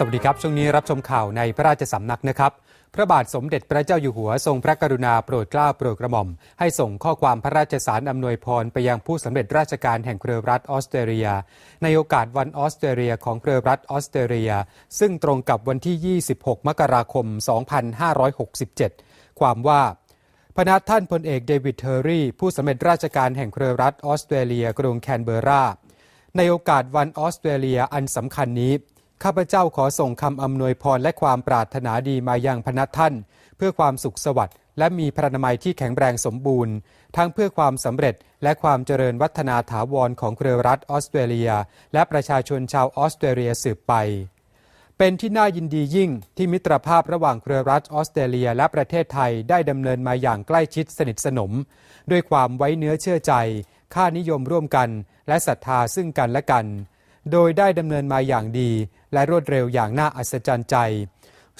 สวัสดีครับ ช่วงนี้รับชมข่าวในพระราชสำนักนะครับ พระบาทสมเด็จพระเจ้าอยู่หัวทรงพระกรุณาโปรดเกล้าโปรดกระหม่อม ให้ส่งข้อความพระราชสารอำนวยพร ไปยังผู้สำเร็จราชการแห่งเครือรัฐออสเตรเลีย ในโอกาสวันออสเตรเลียของเครือรัฐออสเตรเลีย ซึ่งตรงกับวันที่ 26 มกราคม 2567 ความว่าพนักท่านพลเอกเดวิดเทอร์รี่ ผู้สำเร็จราชการแห่งเครือรัฐออสเตรเลียกรุงแคนเบราในโอกาสวันออสเตรเลียอันสำคัญนี้ ข้าพเจ้าขอส่งคำอำนวยพรและความปรารถนาดีมายังพนักท่าน เพื่อความสุขสวัสดิ์และมีพระนามัยที่แข็งแรงสมบูรณ์ ทั้งเพื่อความสำเร็จและความเจริญวัฒนาถาวรของเครือรัฐออสเตรเลีย และประชาชนชาวออสเตรเลียสืบไป เป็นที่น่ายินดียิ่งที่มิตรภาพระหว่างเครือรัฐออสเตรเลียและประเทศไทยได้ดำเนินมาอย่างใกล้ชิดสนิทสนม ด้วยความไว้เนื้อเชื่อใจ ค่านิยมร่วมกัน และศรัทธาซึ่งกันและกัน โดยได้ดำเนินมาอย่างดี และรวดเร็วอย่างน่าอัศจรรย์ใจ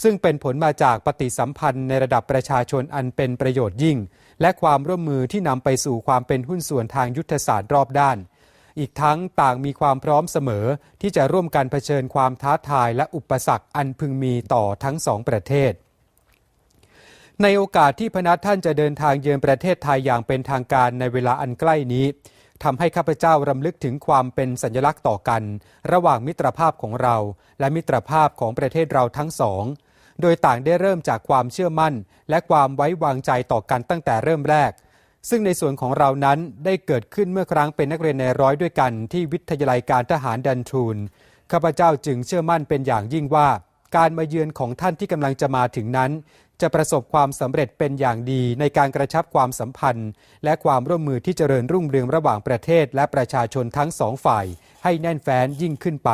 ซึ่งเป็นผลมาจากปฏิสัมพันธ์ในระดับประชาชนอันเป็นประโยชน์ยิ่ง และความร่วมมือที่นำไปสู่ความเป็นหุ้นส่วนทางยุทธศาสตร์รอบด้าน อีกทั้งต่างมีความพร้อมเสมอที่จะร่วมกันเผชิญความท้าทายและอุปสรรคอันพึงมีต่อทั้งสองประเทศในโอกาสที่พนักท่านจะเดินทางเยือนประเทศไทยอย่างเป็นทางการในเวลาอันใกล้นี้ ทำให้ข้าพเจ้ารำลึกถึงความเป็นสัญลักษณ์ต่อกัน ระหว่างมิตรภาพของเรา และมิตรภาพของประเทศเราทั้งสอง โดยต่างได้เริ่มจากความเชื่อมั่น และความไว้วางใจต่อกันตั้งแต่เริ่มแรก ซึ่งในส่วนของเรานั้นได้เกิดขึ้นเมื่อครั้งเป็นนักเรียนในร้อยด้วยกันที่วิทยาลัยการทหารดันทูนข้าพเจ้าจึงเชื่อมั่นเป็นอย่างยิ่งว่า การมาเยือนของท่านที่กำลังจะมาถึงนั้น จะประสบความสำเร็จเป็นอย่างดีในการกระชับความสัมพันธ์ และความร่วมมือที่เจริญรุ่งเรืองระหว่างประเทศและประชาชนทั้งสองฝ่าย ให้แน่นแฟ้นยิ่งขึ้นไป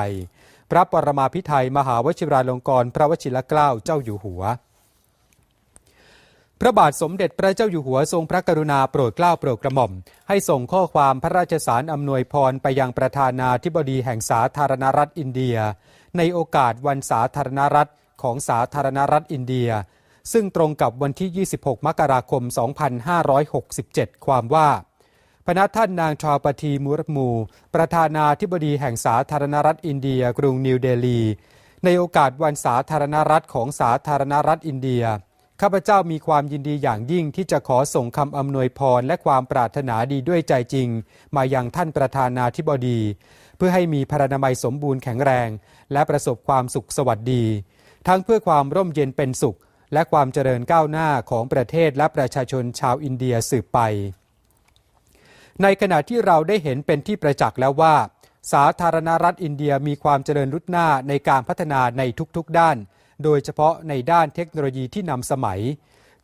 พระปรมาภิไธยมหาวชิราลงกรณ์พระวชิรเกล้าเจ้าอยู่หัว พระบาทสมเด็จพระเจ้าอยู่หัวทรงพระกรุณาโปรดเกล้าโปรดกระหม่อม ให้ส่งข้อความพระราชสารอำนวยพรไปยังประธานาธิบดีแห่งสาธารณรัฐอินเดีย ในโอกาสวันสาธารณรัฐของสาธารณรัฐอินเดีย ซึ่งตรงกับวันที่ 26 มกราคม 2567 ความว่า พนักท่านนางชาวปทีมุรมู ประธานาธิบดีแห่งสาธารณรัฐอินเดีย กรุงนิวเดลี ในโอกาสวันสาธารณรัฐของสาธารณรัฐอินเดีย ข้าพเจ้ามีความยินดีอย่างยิ่งที่จะขอส่งคำอำนวยพรและความปรารถนาดีด้วยใจจริง มายังท่านประธานาธิบดี เพื่อให้มีพรรณนามัยสมบูรณ์แข็งแรง และประสบความสุขสวัสดี ทั้งเพื่อความร่มเย็นเป็นสุข และความเจริญก้าวหน้าของประเทศและประชาชนชาวอินเดียสืบไป ในขณะที่เราได้เห็นเป็นที่ประจักษ์แล้วว่า สาธารณรัฐอินเดียมีความเจริญรุดหน้าในการพัฒนาในทุกๆด้าน โดยเฉพาะในด้านเทคโนโลยีที่นำสมัย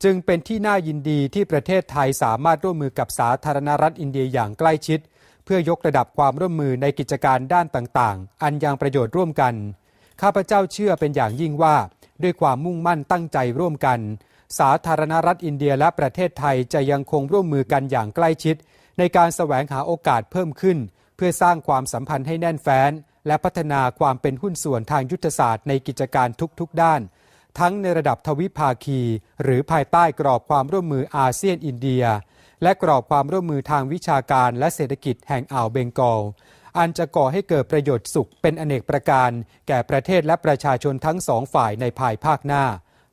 จึงเป็นที่น่ายินดีที่ประเทศไทยสามารถร่วมมือกับสาธารณรัฐอินเดียอย่างใกล้ชิด เพื่อยกระดับความร่วมมือในกิจการด้านต่างๆ อันยังประโยชน์ร่วมกัน ข้าพเจ้าเชื่อเป็นอย่างยิ่งว่า ด้วยความมุ่งมั่นตั้งใจร่วมกัน สาธารณรัฐอินเดียและประเทศไทยจะยังคงร่วมมือกันอย่างใกล้ชิด ในการแสวงหาโอกาสเพิ่มขึ้น เพื่อสร้างความสัมพันธ์ให้แน่นแฟ้น และพัฒนาความเป็นหุ้นส่วนทางยุทธศาสตร์ในกิจการทุกๆ ด้าน ทั้งในระดับทวิภาคี หรือภายใต้กรอบความร่วมมืออาเซียนอินเดีย และกรอบความร่วมมือทางวิชาการและเศรษฐกิจแห่งอ่าวเบงกอล อันจะก่อให้เกิดประโยชน์สุขเป็นอเนกประการ แก่ประเทศและประชาชนทั้งสองฝ่ายในภายภาคหน้า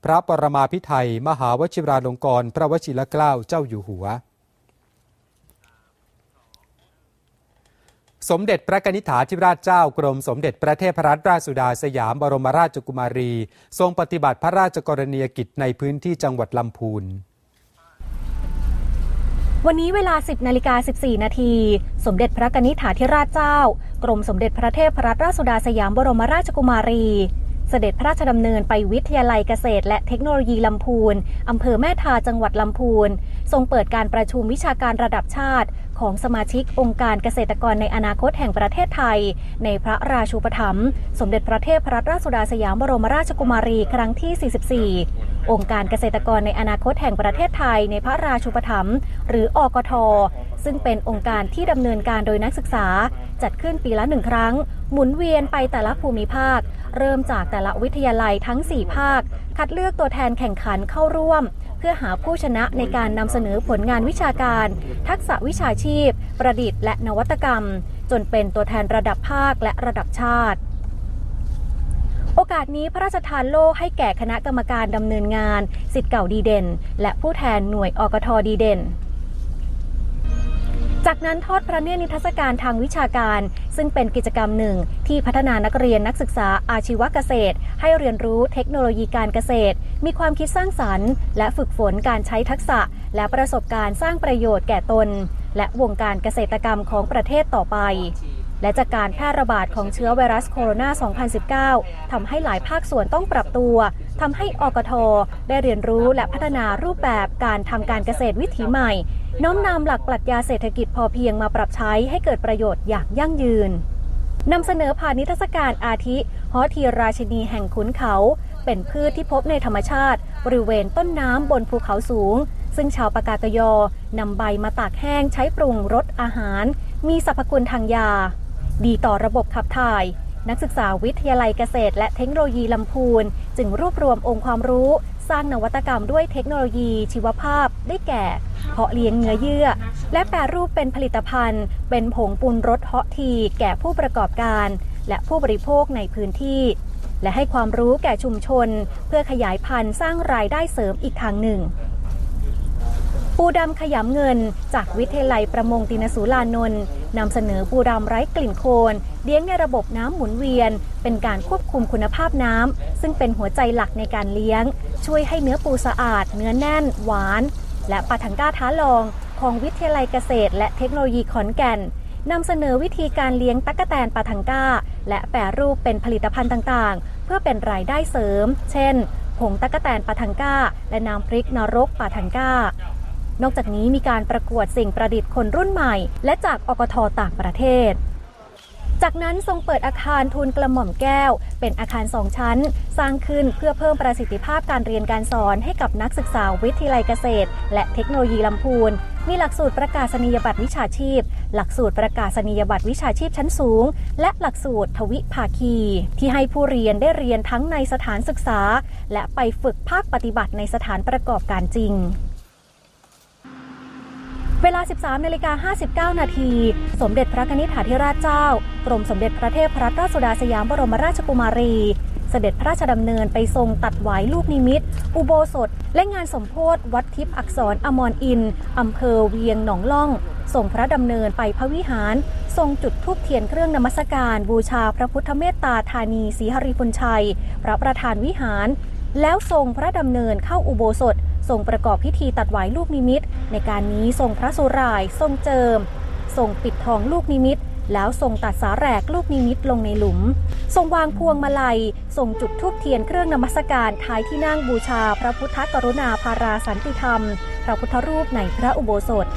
พระปรมาภิไธยมหาวชิราลงกรณพระวชิรเกล้าเจ้าอยู่หัว สมเด็จพระนิธิถาธิราชเจ้ากรมสมเด็จพระเทพรัตนราชสุดาสยามบรมราชกุมารี ทรงปฏิบัติพระราชกรณียกิจในพื้นที่จังหวัดลำพูน วันนี้เวลา 10นาฬิกา14 นาที สมเด็จพระกนิษฐาธิราชเจ้า กรมสมเด็จพระเทพรัตนราชสุดาสยามบรมราชกุมารี เสด็จพระราชดำเนินไปวิทยาลัยเกษตร และเทคโนโลยีลำพูน อำเภอแม่ทาจังหวัดลำพูน ทรงเปิดการประชุมวิชาการระดับชาติ ของสมาชิกองค์การเกษตรกรในอนาคตแห่งประเทศไทย ในพระราชูปถัมภ์สมเด็จพระเทพรัตนราชสุดาสยามบรมราชกุมารีครั้งที่ 44 องค์การเกษตรกรในอนาคตแห่งประเทศไทย ในพระราชูปถัมภ์หรืออกท ซึ่งเป็นองค์การที่ดำเนินการโดยนักศึกษา จัดขึ้นปีละหนึ่งครั้ง หมุนเวียนไปแต่ละภูมิภาค เริ่มจากแต่ละวิทยาลัยทั้ง 4 ภาค คัดเลือกตัวแทนแข่งขันเข้าร่วม เพื่อหาผู้ชนะในการนำเสนอผลงานวิชาการ ทักษะวิชาชีพ ประดิษฐ์และนวัตกรรม จนเป็นตัวแทนระดับภาคและระดับชาติโอกาสนี้พระราชทานโล่ให้แก่คณะกรรมการดำเนินงาน สิทธิ์เก่าดีเด่น และผู้แทนหน่วยอกทดีเด่น จากนั้นทอดพระเนตรนิทรรศการทางวิชาการ ซึ่งเป็นกิจกรรมหนึ่ง ที่พัฒนานักเรียนนักศึกษาอาชีวเกษตร ให้เรียนรู้เทคโนโลยีการเกษตร มีความคิดสร้างสรรค์ และฝึกฝนการใช้ทักษะ และประสบการณ์สร้างประโยชน์แก่ตน และวงการเกษตรกรรมของประเทศต่อไปและจากการแพร่ระบาดของเชื้อไวรัสโคโรนา 2019 ทำให้หลายภาคส่วนต้องปรับตัว ทำให้อกทได้เรียนรู้และพัฒนารูปแบบการทำการเกษตรวิถีใหม่ น้อมนำหลักปรัชญาเศรษฐกิจพอเพียงมาปรับใช้ให้เกิดประโยชน์อย่างยั่งยืนนำเสนอผ่านนิทรรศการอาทิหอทีราชินีแห่งขุนเขา เป็นพืชที่พบในธรรมชาติ บริเวณต้นน้ำบนภูเขาสูง ซึ่งชาวปากากยอนำใบมาตากแห้งใช้ปรุงรสอาหาร มีสรรพคุณทางยา ดีต่อระบบขับถ่าย นักศึกษาวิทยาลัยเกษตร และเทคโนโลยีลำพูน จึงรวบรวมองค์ความรู้ สร้างนวัตกรรมด้วยเทคโนโลยีชีวภาพ ได้แก่ เพาะเลี้ยงเนื้อเยื่อ และแปรรูปเป็นผลิตภัณฑ์ เป็นผงปูนรสเฮาะที แก่ผู้ประกอบการ และผู้บริโภคในพื้นที่ และให้ความรู้แก่ชุมชน เพื่อขยายพันธุ์สร้างรายได้เสริมอีกทางหนึ่ง ปูดำขยำเงิน จากวิทยาลัยประมงตินสุลานนท์นำเสนอปูดำไร้กลิ่นโคลนเลี้ยงในระบบน้ำหมุนเวียน เป็นการควบคุมคุณภาพน้ำซึ่งเป็นหัวใจหลักในการเลี้ยง ช่วยให้เนื้อปูสะอาด เนื้อแน่น หวาน และปาทังก้าท้าลอง ของวิทยาลัยเกษตร และเทคโนโลยีขอนแก่นนำเสนอวิธีการเลี้ยงตั๊กแตนปาทังก้า และแปรรูปเป็นผลิตภัณฑ์ต่างๆ เพื่อเป็นรายได้เสริม เช่นผงตั๊กแตนปาทังก้า และน้ำพริกนรกปาทังก้า นอกจากนี้มีการประกวดสิ่งประดิษฐ์คนรุ่นใหม่ และจากอกทต่างประเทศ จากนั้นทรงเปิดอาคารทูลกระหม่อมแก้ว เป็นอาคารสองชั้น สร้างขึ้นเพื่อเพิ่มประสิทธิภาพการเรียนการสอนให้กับนักศึกษาวิทยาลัยเกษตร และเทคโนโลยีลำพูนมีหลักสูตรประกาศนียบัตรวิชาชีพ หลักสูตรประกาศนียบัตรวิชาชีพชั้นสูง และหลักสูตรทวิภาคี ที่ให้ผู้เรียนได้เรียนทั้งในสถานศึกษา และไปฝึกภาคปฏิบัติในสถานประกอบการจริง เวลา 13นาฬิกา59 นาที สมเด็จพระนิธิถาธิราชเจ้า กรมสมเด็จพระเทพรัตนราชสุดาสยามบรมราชกุมารี เสด็จพระราชดำเนินไปทรงตัดหวายลูกนิมิต อุโบสถ และงานสมโพธิวัดทิพย์อักษรอมรอินอำเภอเวียงหนองล่องส่งพระดำเนินไปพระวิหาร ทรงจุดธูปเทียนเครื่องนมัสการ บูชาพระพุทธเมตตาธานีศรีหริพุนชัย พระประธานวิหาร แล้วทรงพระดำเนินเข้าอุโบสถ ทรงประกอบพิธีตัดหวายลูกนิมิต ในการนี้ทรงพระสุรายทรงเจิม ทรงปิดทองลูกนิมิต แล้วทรงตัดสาแหรกลูกนิมิตลงในหลุม ทรงวางพวงมาลัย ทรงจุดธูปเทียนเครื่องนมัสการท้ายที่นั่งบูชา พระพุทธกรุณาภาราสันติธรรม พระพุทธรูปในพระอุโบสถ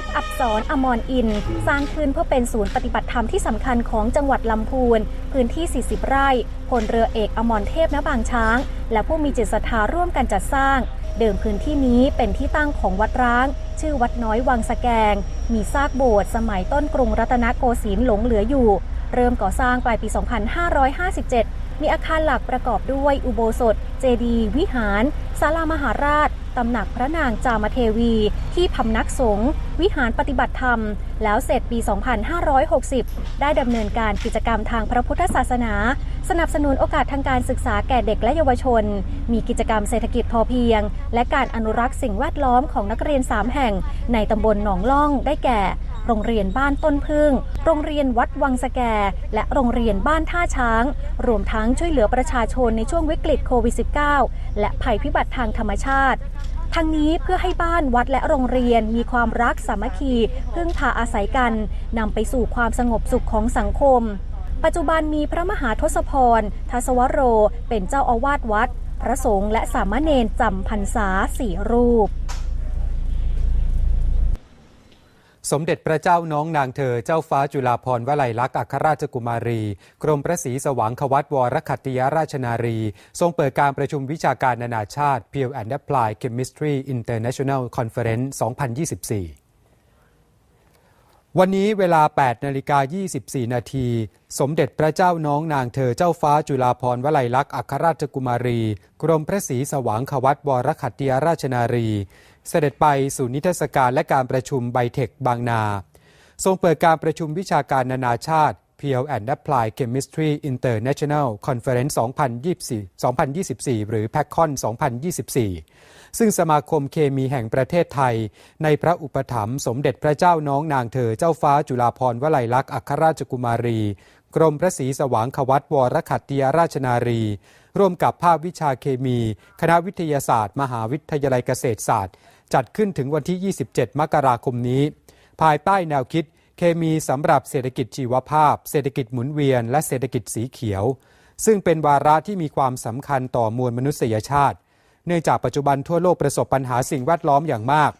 ทิพย์อับสรอมรอิน สร้างขึ้นเพื่อเป็นศูนย์ปฏิบัติธรรมที่สำคัญของจังหวัดลำพูน พื้นที่ 40 ไร่พลเรือเอกอมรเทพณบางช้าง และผู้มีจิตศรัทธาร่วมกันจัดสร้าง เดิมพื้นที่นี้เป็นที่ตั้งของวัดร้าง ชื่อวัดน้อยวังสะแกง มีซากโบสถ์สมัยต้นกรุงรัตนโกสินทร์หลงเหลืออยู่ เริ่มก่อสร้างปลายปี 2557 มีอาคารหลักประกอบด้วยอุโบสถ เจดีย์วิหารศาลามหาราช ตำหนักพระนางจามเทวี ที่พำนักสงฆ์วิหารปฏิบัติธรรม แล้วเสร็จปี 2560 ได้ดำเนินการกิจกรรมทางพระพุทธศาสนา สนับสนุนโอกาสทางการศึกษาแก่เด็กและเยาวชน มีกิจกรรมเศรษฐกิจพอเพียง และการอนุรักษ์สิ่งแวดล้อมของนักเรียน 3 แห่ง ในตำบลหนองล่องได้แก่ โรงเรียนบ้านต้นพึ่ง โรงเรียนวัดวังสแก และโรงเรียนบ้านท่าช้าง รวมทั้งช่วยเหลือประชาชนในช่วงวิกฤตโควิด -19 และภัยพิบัติทางธรรมชาติทั้งนี้เพื่อให้บ้านวัดและโรงเรียนมีความรักสามัคคี พึ่งพาอาศัยกันนำไปสู่ความสงบสุขของสังคม ปัจจุบันมีพระมหาทศพรทศวโร เป็นเจ้าอาวาสวัด พระสงฆ์และสามเณรจำพรรษาสี่รูปสมเด็จพระเจ้าน้องนางเธอเจ้าฟ้าจุฬาภรณ์วลัยลักษณ์อัครราชกุมารี กรมพระศรีสว่างควัตวรคัตติยราชนารี ทรงเปิดการประชุมวิชาการนานาชาติ Pure and Applied Chemistry International Conference 2024 วันนี้เวลา 8 นาฬิกา 24 นาที สมเด็จพระเจ้าน้องนางเธอเจ้าฟ้าจุฬาภรณ์วลัยลักษณ์อัครราชกุมารี กรมพระศรีสว่างขวัตวรขัตติยราชนารี เสด็จไปสู่นิทรรศการและการประชุมไบเทคบางนา ทรงเปิดการประชุมวิชาการนานาชาติ Pure and Applied Chemistry International Conference 2024 2024 หรือ PACCON 2024 ซึ่งสมาคมเคมีแห่งประเทศไทย ในพระอุปถัมภ์สมเด็จพระเจ้าน้องนางเธอเจ้าฟ้าจุฬาภรณ์วลัยลักษณ์อัครราชกุมารี กรมพระศรีสว่างขวัตวรขัตติยราชนารี ร่วมกับภาควิชาเคมี คณะวิทยาศาสตร์ มหาวิทยาลัยเกษตรศาสตร์ จัดขึ้นถึงวันที่ 27 มกราคมนี้ ภายใต้แนวคิด เคมีสำหรับเศรษฐกิจชีวภาพ เศรษฐกิจหมุนเวียน และเศรษฐกิจสีเขียว ซึ่งเป็นวาระที่มีความสำคัญต่อมวลมนุษยชาติ เนื่องจากปัจจุบันทั่วโลกประสบปัญหาสิ่งแวดล้อมอย่างมาก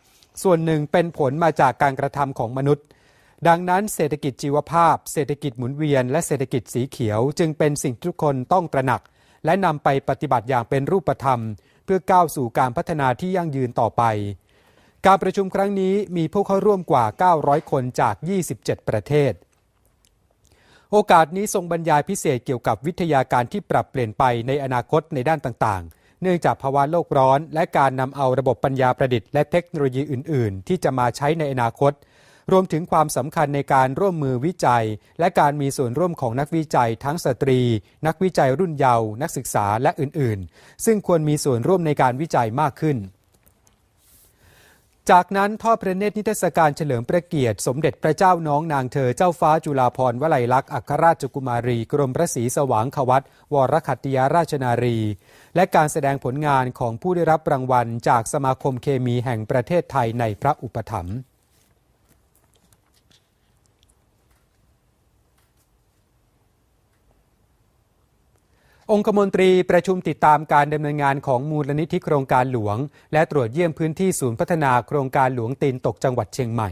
ส่วนหนึ่งเป็นผลมาจากการกระทำของมนุษย์ ดังนั้นเศรษฐกิจชีวภาพ เศรษฐกิจหมุนเวียน และเศรษฐกิจสีเขียว จึงเป็นสิ่งทุกคนต้องตระหนัก และนำไปปฏิบัติอย่างเป็นรูปธรรม เพื่อก้าวสู่การพัฒนาที่ยั่งยืนต่อไป การประชุมครั้งนี้มีผู้เข้าร่วมกว่า 900 คนจาก 27 ประเทศ โอกาสนี้ทรงบรรยายพิเศษเกี่ยวกับวิทยาการที่ปรับเปลี่ยนไปในอนาคตในด้านต่างๆ เนื่องจากภาวะโลกร้อน และการนำเอาระบบปัญญาประดิษฐ์และเทคโนโลยีอื่น ๆ ที่จะมาใช้ในอนาคต รวมถึงความสำคัญในการร่วมมือวิจัย และการมีส่วนร่วมของนักวิจัย ทั้งสตรี นักวิจัยรุ่นเยาว์นักศึกษาและอื่น ๆ ซึ่งควรมีส่วนร่วมในการวิจัยมากขึ้น จากนั้นทอดพระเนตรนิทรรศการเฉลิมพระเกียรติ สมเด็จพระเจ้าน้องนางเธอเจ้าฟ้าจุฬาภรณ์วลัยลักษณ์อัครราชกุมารี กรมพระศรีสว่างขวัตวรขัตติยราชนารี และการแสดงผลงานของผู้ได้รับรางวัล จากสมาคมเคมีแห่งประเทศไทยในพระอุปถัมภ์ องคมนตรีประชุมติดตามการดำเนินงานของมูลนิธิโครงการหลวง และตรวจเยี่ยมพื้นที่ศูนย์พัฒนาโครงการหลวงตีนตกจังหวัดเชียงใหม่